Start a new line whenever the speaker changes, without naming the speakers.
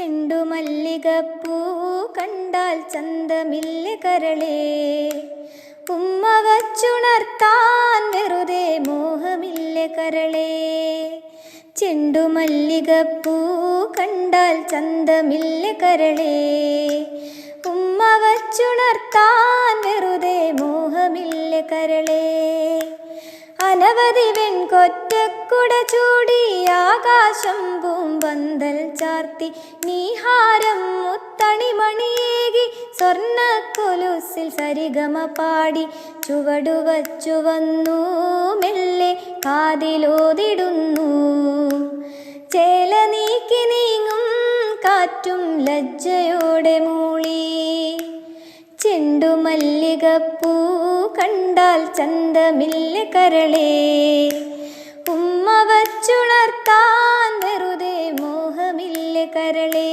ചെണ്ടുമല്ലികപ്പൂ കണ്ടാൽ ചന്തമില്ല കരളേ. ഉമ്മ വച്ചുണർത്താൻ വെറുതെ മോഹമില്ല കരളേ. ചെണ്ടു മല്ലികപ്പൂ കണ്ടാൽ ചന്തമില്ല കരളേ. ഉമ്മ വച്ചുണർത്താൻ വെറുതെ മോഹമില്ല കരളേ. അനവധി വെൺകൊറ്റക്കുട ചൂടി ആകാശം പൂമ്പന്തൽ ചാർത്തി നീഹാരം മുത്തണിമണിയേകി സ്വർണ സരിഗമ പാടി ചുവടുവച്ചു വന്നു മെല്ലെ കാതിലോതിടുന്നു. ചേല നീക്കി നീങ്ങും കാറ്റും ലജ്ജയോടെ മൂളി. ചെണ്ടുമല്ലികപ്പൂ കണ്ടാൽ ചന്തമില്ല കരളേ.